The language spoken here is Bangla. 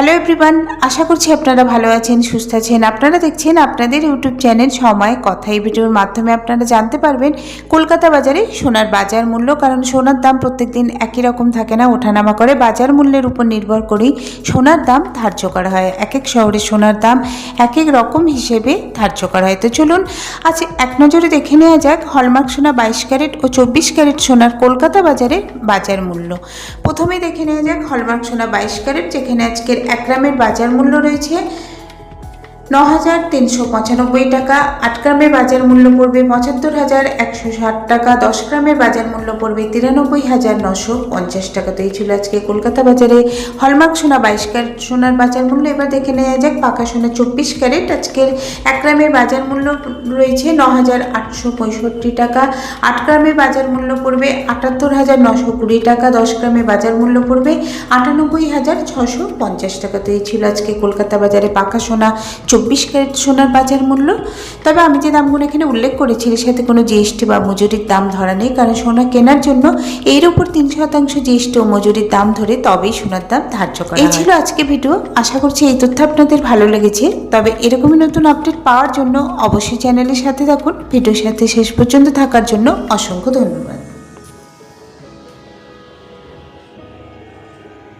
হ্যালো এভরিওয়ান আশা করছি আপনারা ভালো আছেন, সুস্থ আছেন। আপনারা দেখছেন আপনাদের ইউটিউব চ্যানেল সময় কথা এই ভিডিওর মাধ্যমে আপনারা জানতে পারবেন কলকাতা বাজারে সোনার বাজার মূল্য, কারণ সোনার দাম প্রত্যেকদিন একই রকম থাকে না। ওঠানামা করে বাজার মূল্যের উপর নির্ভর করেই সোনার দাম ধার্য করা হয়। এক এক শহরে সোনার দাম এক এক রকম হিসেবে ধার্য করা হয়। তো চলুন, আজ এক নজরে দেখে নেওয়া যাক হলমার্ক সোনা বাইশ ক্যারেট ও চব্বিশ ক্যারেট সোনার কলকাতা বাজারে বাজার মূল্য। প্রথমে দেখে নেওয়া যাক হলমার্ক সোনা বাইশ ক্যারেট, যেখানে আজকের এক গ্রামের বাজার মূল্য রয়েছে ন হাজার তিনশো পঁচানব্বই টাকা। আট গ্রামের বাজার মূল্য পড়বে পঁচাত্তর হাজার একশো ষাট টাকা। দশ গ্রামের বাজার মূল্য পড়বে তিরানব্বই হাজার নশো পঞ্চাশ টাকা। তো এই ছিল আজকে কলকাতা বাজারে হলমার্ক সোনা বাইশ ক্যারেট। সোনার বাজার মূল্য এবার দেখে নেওয়া যাক। পাকা সোনা চব্বিশ ক্যারেট। আজকের এক গ্রামের বাজার মূল্য রয়েছে ন হাজার আটশো পঁয়ষট্টি টাকা। আট গ্রামের বাজার মূল্য পড়বে আটাত্তর হাজার নশো কুড়ি টাকা। দশ গ্রামের বাজার মূল্য পড়বে আটানব্বই হাজার ছশো পঞ্চাশ টাকা। তো এই ছিল আজকে কলকাতা বাজারে পাকা সোনা চব্বিশ ক্যারেট সোনার বাজার মূল্য। তবে আমি যে দামগুলো এখানে উল্লেখ করেছি এর সাথে কোনো জিএসটি বা মজুরির দাম ধরা নেই কারণ সোনা কেনার জন্য এর উপর তিন শতাংশ জিএসটি ও মজুরির দাম ধরে তবেই সোনার দাম ধার্য করা এই ছিল আজকে ভিডিও। আশা করছি এই তথ্য আপনাদের ভালো লেগেছে। তবে এরকমই নতুন আপডেট পাওয়ার জন্য অবশ্যই চ্যানেলের সাথে থাকুন। ভিডিওর সাথে শেষ পর্যন্ত থাকার জন্য অসংখ্য ধন্যবাদ।